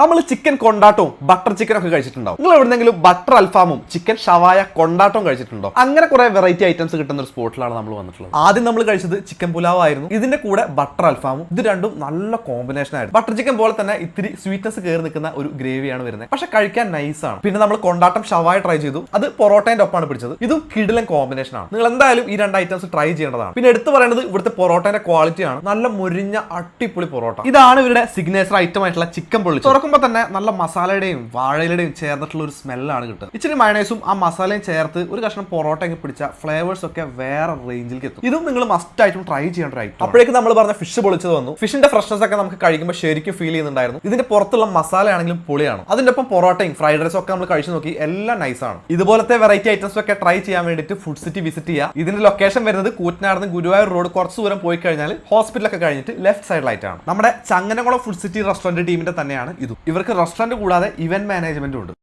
നമ്മൾ chicken കൊണ്ടാട്ടവും butter chicken ഒക്കെ കഴിച്ചിട്ടുണ്ടാവും. നിങ്ങൾ എവിടെന്നെങ്കിലും ബട്ടർ അൽഫാമും ചിക്കൻ ഷവായ കൊണ്ടാട്ടവും കഴിച്ചിട്ടുണ്ടോ? അങ്ങനെ കുറെ വെറൈറ്റി ഐറ്റംസ് കിട്ടുന്ന ഒരു സ്പോട്ടിലാണ് നമ്മൾ വന്നിട്ടുള്ളത്. ആദ്യം നമ്മൾ കഴിച്ചത് ചിക്കൻ പുലാവ് ആയിരുന്നു. ഇതിന്റെ കൂടെ ബട്ടർ അൽഫാമും ഇത് രണ്ടും നല്ല കോമ്പിനേഷൻ ആയിരുന്നു. ബട്ടർ ചിക്കൻ പോലെ തന്നെ ഇത്തിരി സ്വീറ്റ്നസ് കയറി നിൽക്കുന്ന ഒരു ഗ്രേവിയാണ് വരുന്നത്. പക്ഷെ കഴിക്കാൻ നൈസ് ആണ്. പിന്നെ നമ്മൾ കൊണ്ടാട്ടം ഷവായ ട്രൈ ചെയ്തു. അത് പൊറോട്ടേന്റെ ഒപ്പമാണ് പിടിച്ചത്. ഇതും കിടിലൻ കോമ്പിനേഷൻ ആണ്. നിങ്ങൾ എന്തായാലും ഈ രണ്ട് ഐറ്റംസ് ട്രൈ ചെയ്യേണ്ടതാണ്. പിന്നെ എടുത്തു പറയുന്നത് ഇവിടുത്തെ പൊറോട്ടേന്റെ ക്വാളിറ്റിയാണ് നല്ല മുരിഞ്ഞ അടിപൊളി പൊറോട്ട. ഇതാണ് ഇവരുടെ സിഗ്നേച്ചർ ഐറ്റം ആയിട്ടുള്ള ചിക്കൻ പൊള്ളി തുറക്കുമ്പോൾ തന്നെ നല്ല മസാലയുടെയും വാഴയിലുടെയും ചേർന്നിട്ടുള്ള ഒരു സ്മെല്ലാണ് കിട്ടുക. ഇച്ചിരി മയണൈസും ആ മസാലയും ചേർത്ത് ഒരു കഷ്ണം പൊറോട്ട ഒക്കെ പിടിച്ച ഫ്ലേവേഴ്സ് ഒക്കെ വേറെ റേഞ്ചിലേക്ക് എത്തും. ഇതും നിങ്ങൾ മസ്റ്റ് ആയിട്ടും ട്രൈ ചെയ്യേണ്ട ഒരു ഐറ്റം അപ്പോഴേക്ക് നമ്മൾ പറഞ്ഞ ഫിഷ് പൊളിച്ചത് വന്നു. ഫിഷിന്റെ ഫ്രഷ്നസ് ഒക്കെ നമുക്ക് കഴിക്കുമ്പോൾ ശരിക്കും ഫീൽ ചെയ്യുന്നുണ്ടായിരുന്നു. ഇതിന്റെ പുറത്തുള്ള മസാല ആണെങ്കിലും പൊളിയാണ്. അതിന്റെ ഒപ്പം പൊറോട്ടയും ഫ്രൈഡ് റൈസും ഒക്കെ നമ്മൾ കഴിച്ചു നോക്കി എല്ലാം നൈസ് ആണ്. ഇതുപോലത്തെ വെറൈറ്റി ഐറ്റംസ് ഒക്കെ ട്രൈ ചെയ്യാൻ വേണ്ടിയിട്ട് ഫുഡ് സിറ്റി വിസിറ്റ് ചെയ്യുക ഇതിന്റെ ലൊക്കേഷൻ വരുന്നത് കൂറ്റനാടുന്ന് ഗുരുവായൂർ റോഡ് കുറച്ച് ദൂരം പോയി കഴിഞ്ഞാൽ ഹോസ്പിറ്റലൊക്കെ കഴിഞ്ഞിട്ട് ലെഫ്റ്റ് സൈഡിലായിട്ടാണ് നമ്മുടെ ചങ്ങനകുളം ഫുഡ് സിറ്റി റെസ്റ്റോറന്റ് ടീമിന്റെ തന്നെയാണ് ഇതും. ഇവർക്ക് റെസ്റ്റോറന്റ് കൂടാതെ ഇവന്റ് മാനേജ്മെന്റും ഉണ്ട്.